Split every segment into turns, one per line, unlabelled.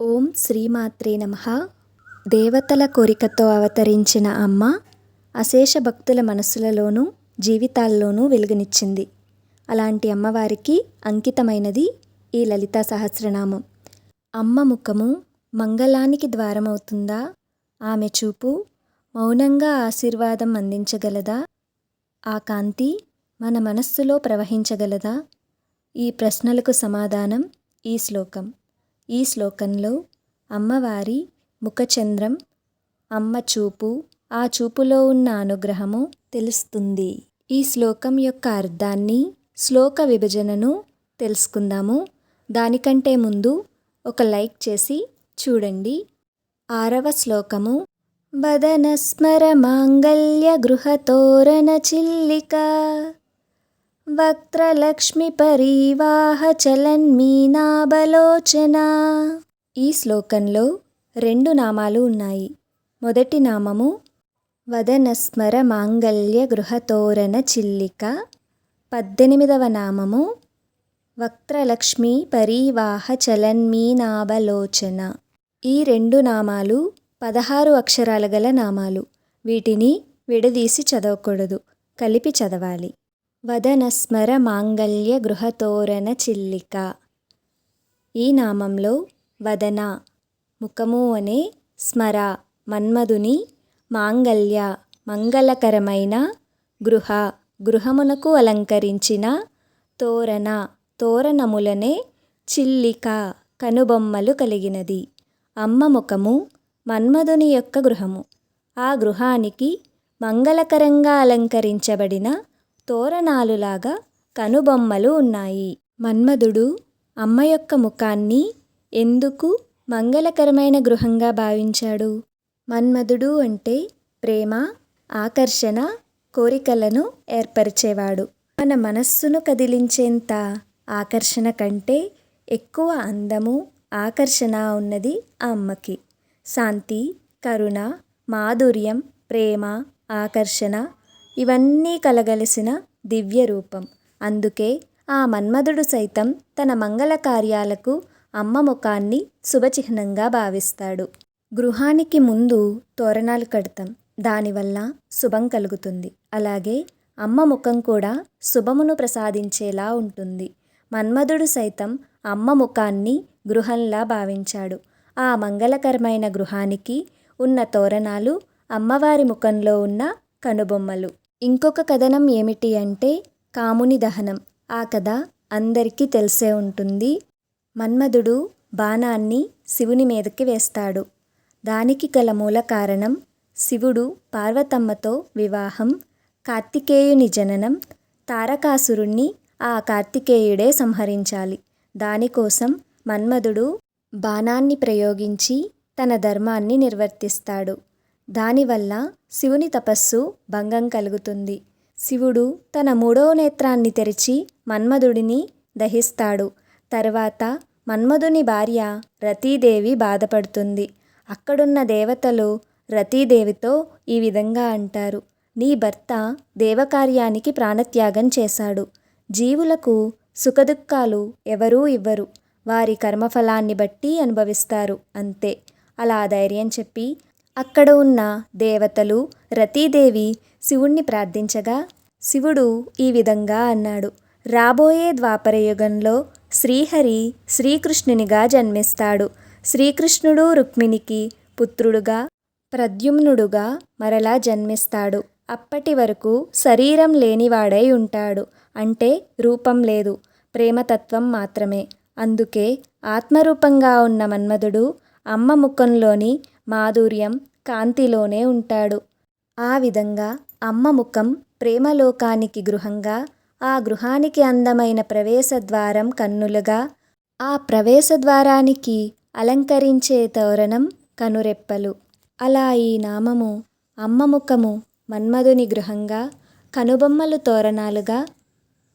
ఓం శ్రీమాత్రే నమ. దేవతల కోరికతో అవతరించిన అమ్మ అశేష భక్తుల మనస్సులలోనూ జీవితాల్లోనూ వెలుగునిచ్చింది. అలాంటి అమ్మవారికి అంకితమైనది ఈ లలితా సహస్రనామం. అమ్మ ముఖము మంగళానికి ద్వారమవుతుందా? ఆమె చూపు మౌనంగా ఆశీర్వాదం అందించగలదా? ఆ కాంతి మన మనస్సులో ప్రవహించగలదా? ఈ ప్రశ్నలకు సమాధానం ఈ శ్లోకం. ఈ శ్లోకంలో అమ్మవారి ముఖచంద్రం అమ్మ చూపు ఆ చూపులో ఉన్న అనుగ్రహము తెలుస్తుంది. ఈ శ్లోకం యొక్క అర్థాన్ని శ్లోక విభజనను తెలుసుకుందాము. దానికంటే ముందు ఒక లైక్ చేసి చూడండి. ఆరవ శ్లోకము. వదనస్మర మాంగళ్య గృహతోరణ చిల్లిక. వక్త్రలక్ష్మిపరీవాహచలన్మీనాబలోచనా పరివాహ ఈ శ్లోకంలో రెండు నామాలు ఉన్నాయి. మొదటి నామము వదనస్మర మాంగళ్య గృహతోరణ చిల్లిక. పద్దెనిమిదవ నామము వక్త్రలక్ష్మి పరివాహ చలన్మీనాబలోచన ఈ రెండు నామాలు పదహారు అక్షరాల గల నామాలు. వీటిని విడదీసి చదవకూడదు. కలిపి చదవాలి. వదనస్మర మాంగళ్య గృహతోరణ చిల్లిక. ఈ నామంలో వదన ముఖము అనే స్మర మన్మధుని మాంగళ్య మంగళకరమైన గృహ గృహమునకు అలంకరించిన తోరణ తోరణములనే చిల్లిక కనుబొమ్మలు కలిగినది. అమ్మ ముఖము మన్మధుని యొక్క గృహము. ఆ గృహానికి మంగళకరంగా అలంకరించబడిన తోరణాలులాగా కనుబొమ్మలు ఉన్నాయి. మన్మధుడు అమ్మ యొక్క ముఖాన్ని ఎందుకు మంగళకరమైన గృహంగా భావించాడు? మన్మధుడు అంటే ప్రేమ ఆకర్షణ కోరికలను ఏర్పరిచేవాడు. మన మనస్సును కదిలించేంత ఆకర్షణ కంటే ఎక్కువ అందము ఆకర్షణ ఉన్నది ఆ అమ్మకి. శాంతి కరుణ మాధుర్యం ప్రేమ ఆకర్షణ ఇవన్నీ కలగలిసిన దివ్య రూపం అందుకే ఆ మన్మధుడు సైతం తన మంగళ కార్యాలకు అమ్మ ముఖాన్ని శుభచిహ్నంగా భావిస్తాడు. గృహానికి ముందు తోరణాలు కడతాం. దానివల్ల శుభం కలుగుతుంది. అలాగే అమ్మ ముఖం కూడా శుభమును ప్రసాదించేలా ఉంటుంది. మన్మధుడు సైతం అమ్మ ముఖాన్ని గృహంలా భావించాడు. ఆ మంగళకరమైన గృహానికి ఉన్న తోరణాలు అమ్మవారి ముఖంలో ఉన్న కనుబొమ్మలు. ఇంకొక కథనం ఏమిటి అంటే కాముని దహనం. ఆ కథ అందరికీ తెలిసే ఉంటుంది. మన్మధుడు బాణాన్ని శివుని మీదకి వేస్తాడు. దానికి గల మూల కారణం శివుడు పార్వతమ్మతో వివాహం కార్తికేయుని జననం తారకాసురుణ్ణి ఆ కార్తికేయుడే సంహరించాలి. దానికోసం మన్మధుడు బాణాన్ని ప్రయోగించి తన ధర్మాన్ని నిర్వర్తిస్తాడు. దానివల్ల శివుని తపస్సు భంగం కలుగుతుంది. శివుడు తన మూడో నేత్రాన్ని తెరిచి మన్మధుడిని దహిస్తాడు. తర్వాత మన్మధుని భార్య రతీదేవి బాధపడుతుంది. అక్కడున్న దేవతలు రతీదేవితో ఈ విధంగా అంటారు. నీ భర్త దేవకార్యానికి ప్రాణత్యాగం చేశాడు. జీవులకు సుఖదుఖాలు ఎవరూ ఇవ్వరు. వారి కర్మఫలాన్ని బట్టి అనుభవిస్తారు. అంతే. అలా ధైర్యం చెప్పి అక్కడ ఉన్న దేవతలు రతీదేవి శివుణ్ణి ప్రార్థించగా శివుడు ఈ విధంగా అన్నాడు రాబోయే ద్వాపరయుగంలో శ్రీహరి శ్రీకృష్ణునిగా జన్మిస్తాడు. శ్రీకృష్ణుడు రుక్మిణికి పుత్రుడుగా ప్రద్యుమ్నుడుగా మరలా జన్మిస్తాడు. అప్పటి వరకు శరీరం లేనివాడై ఉంటాడు. అంటే రూపం లేదు ప్రేమతత్వం మాత్రమే. అందుకే ఆత్మరూపంగా ఉన్న మన్మధుడు అమ్మ ముఖంలోని మాధుర్యం కాంతిలోనే ఉంటాడు. ఆ విధంగా అమ్మ ముఖం ప్రేమలోకానికి గృహంగా ఆ గృహానికి అందమైన ప్రవేశద్వారం కన్నులుగా ఆ ప్రవేశద్వారానికి అలంకరించే తోరణం కనురెప్పలు. అలా ఈ నామము అమ్మ ముఖము మన్మధుని గృహంగా కనుబొమ్మలు తోరణాలుగా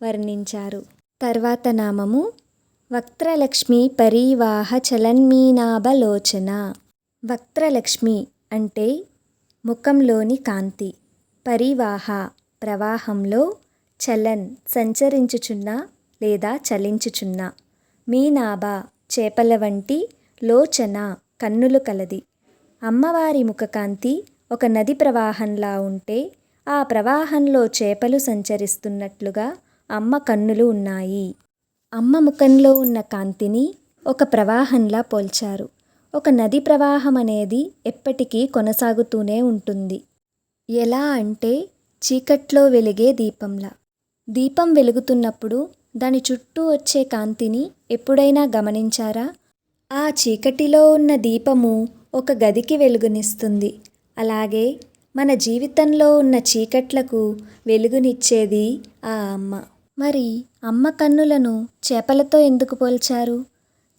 వర్ణించారు. తర్వాత నామము వక్త్రలక్ష్మి పరివాహ చలన్మీనాభలోచన. వక్త్రలక్ష్మి అంటే ముఖంలోని కాంతి. పరివాహ ప్రవాహంలో చలన్ సంచరించుచున్న లేదా చలించుచున్న. మీనాభ చేపల వంటి లోచన కన్నులు కలది. అమ్మవారి ముఖకాంతి ఒక నది ప్రవాహంలా ఉంటే ఆ ప్రవాహంలో చేపలు సంచరిస్తున్నట్లుగా అమ్మ కన్నులు ఉన్నాయి. అమ్మ ముఖంలో ఉన్న కాంతిని ఒక ప్రవాహంలా పోల్చారు. ఒక నది ప్రవాహం అనేది ఎప్పటికీ కొనసాగుతూనే ఉంటుంది. ఎలా అంటే చీకట్లో వెలిగే దీపంలా. దీపం వెలుగుతున్నప్పుడు దాని చుట్టూ వచ్చే కాంతిని ఎప్పుడైనా గమనించారా? ఆ చీకటిలో ఉన్న దీపము ఒక గదికి వెలుగునిస్తుంది. అలాగే మన జీవితంలో ఉన్న చీకట్లకు వెలుగునిచ్చేది ఆ అమ్మ. మరి అమ్మ కన్నులను చేపలతో ఎందుకు పోల్చారు?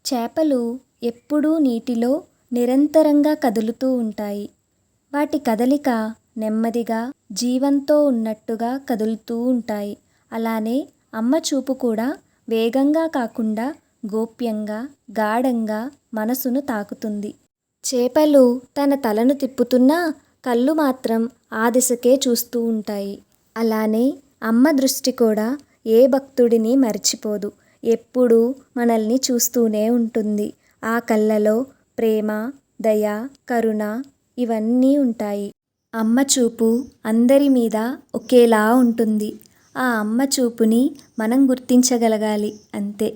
చేపలు ఎప్పుడూ నీటిలో నిరంతరంగా కదులుతూ ఉంటాయి. వాటి కదలిక నెమ్మదిగా జీవంతో ఉన్నట్టుగా కదులుతూ ఉంటాయి. అలానే అమ్మ చూపు కూడా వేగంగా కాకుండా గోప్యంగా గాఢంగా మనసును తాకుతుంది. చేపలు తన తలను తిప్పుతున్నా కళ్ళు మాత్రం ఆ దిశకే చూస్తూ ఉంటాయి. అలానే అమ్మ దృష్టి కూడా ఏ భక్తుడిని మర్చిపోదు. ఎప్పుడూ మనల్ని చూస్తూనే ఉంటుంది. ఆ కళ్ళలో ప్రేమ దయ కరుణ ఇవన్నీ ఉంటాయి. అమ్మ చూపు అందరి మీద ఒకేలా ఉంటుంది. ఆ అమ్మ చూపుని మనం గుర్తించగలగాలి అంతే.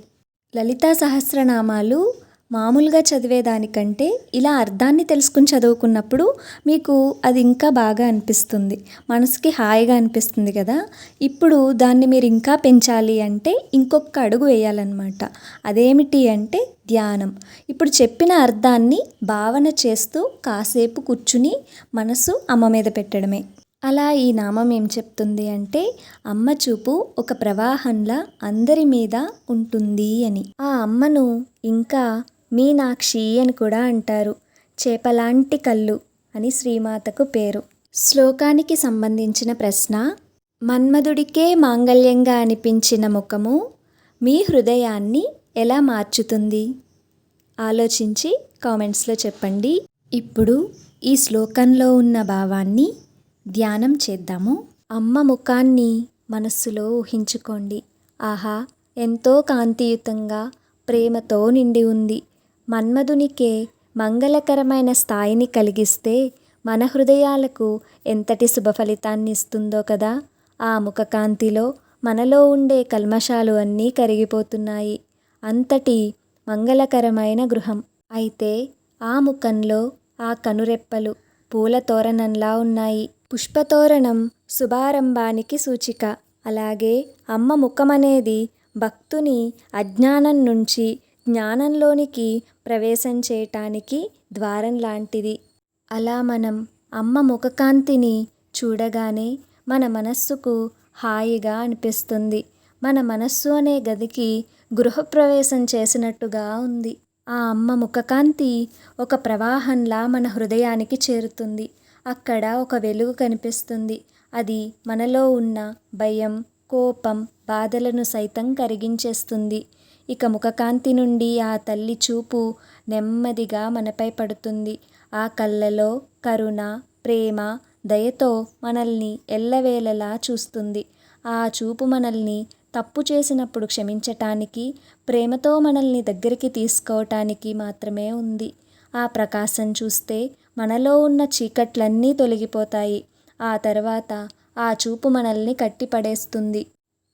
లలితా సహస్రనామాలు మామూలుగా చదివేదానికంటే ఇలా అర్థాన్ని తెలుసుకుని చదువుకున్నప్పుడు మీకు అది ఇంకా బాగా అనిపిస్తుంది. మనసుకి హాయిగా అనిపిస్తుంది కదా. ఇప్పుడు దాన్ని మీరు ఇంకా పెంచాలి అంటే ఇంకొక అడుగు వేయాలన్నమాట. అదేమిటి అంటే ధ్యానం. ఇప్పుడు చెప్పిన అర్థాన్ని భావన చేస్తూ కాసేపు కూర్చుని మనసు అమ్మ మీద పెట్టడమే. అలా ఈ నామం ఏం చెప్తుంది అంటే అమ్మ చూపు ఒక ప్రవాహంలా అందరి మీద ఉంటుంది అని. ఆ అమ్మను ఇంకా మీనాక్షి అని కూడా అంటారు. చేపలాంటి కళ్ళు అని శ్రీమాతకు పేరు. శ్లోకానికి సంబంధించిన ప్రశ్న మన్మధుడికే మాంగళ్యంగా అనిపించిన ముఖము మీ హృదయాన్ని ఎలా మార్చుతుంది? ఆలోచించి కామెంట్స్లో చెప్పండి. ఇప్పుడు ఈ శ్లోకంలో ఉన్న భావాన్ని ధ్యానం చేద్దాము. అమ్మ ముఖాన్ని మనస్సులో ఊహించుకోండి. ఆహా ఎంతో కాంతియుతంగా ప్రేమతో నిండి ఉంది. మన్మధునికే మంగళకరమైన స్థాయిని కలిగిస్తే మన హృదయాలకు ఎంతటి శుభ ఫలితాన్ని ఇస్తుందో కదా. ఆ ముఖకాంతిలో మనలో ఉండే కల్మషాలు అన్నీ కరిగిపోతున్నాయి. అంతటి మంగళకరమైన గృహం. అయితే ఆ ముఖంలో ఆ కనురెప్పలు పూల తోరణంలా ఉన్నాయి. పుష్పతోరణం శుభారంభానికి సూచిక. అలాగే అమ్మ ముఖం అనేది భక్తుని అజ్ఞానం నుంచి జ్ఞానంలోనికి ప్రవేశం చేయటానికి ద్వారం లాంటిది. అలా మనం అమ్మ ముఖకాంతిని చూడగానే మన మనస్సుకు హాయిగా అనిపిస్తుంది. మన మనస్సు అనే గదికి గృహప్రవేశం చేసినట్టుగా ఉంది. ఆ అమ్మ ముఖకాంతి ఒక ప్రవాహంలా మన హృదయానికి చేరుతుంది. అక్కడ ఒక వెలుగు కనిపిస్తుంది. అది మనలో ఉన్న భయం కోపం బాధలను సైతం కరిగించేస్తుంది. ఇక ముఖకాంతి నుండి ఆ తల్లి చూపు నెమ్మదిగా మనపై పడుతుంది. ఆ కళ్ళలో కరుణ ప్రేమ దయతో మనల్ని ఎల్లవేళలా చూస్తుంది. ఆ చూపు మనల్ని తప్పు చేసినప్పుడు క్షమించటానికి ప్రేమతో మనల్ని దగ్గరికి తీసుకోవటానికి మాత్రమే ఉంది. ఆ ప్రకాశం చూస్తే మనలో ఉన్న చీకట్లన్నీ తొలగిపోతాయి. ఆ తర్వాత ఆ చూపు మనల్ని కట్టిపడేస్తుంది.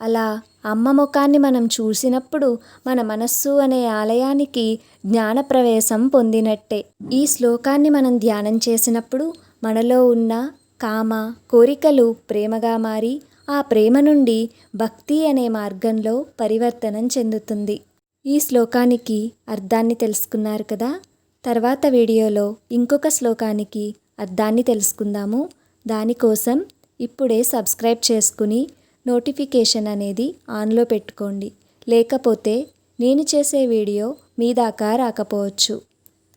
అలా అమ్మ ముఖాన్ని మనం చూసినప్పుడు మన మనస్సు అనే ఆలయానికి జ్ఞానప్రవేశం పొందినట్టే. ఈ శ్లోకాన్ని మనం ధ్యానం చేసినప్పుడు మనలో ఉన్న కామ కోరికలు ప్రేమగా మారి ఆ ప్రేమ నుండి భక్తి అనే మార్గంలో పరివర్తనం చెందుతుంది. ఈ శ్లోకానికి అర్థాన్ని తెలుసుకున్నారు కదా? తర్వాత వీడియోలో ఇంకొక శ్లోకానికి అర్థాన్ని తెలుసుకుందాము. దానికోసం ఇప్పుడే సబ్స్క్రైబ్ చేసుకుని నోటిఫికేషన్ అనేది ఆన్లో పెట్టుకోండి. లేకపోతే నేను చేసే వీడియో మీ దాకా రాకపోవచ్చు.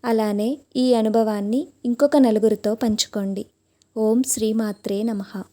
అలానే ఈ అనుభవాన్ని ఇంకొక నలుగురితో పంచుకోండి. ఓం శ్రీమాత్రే నమః.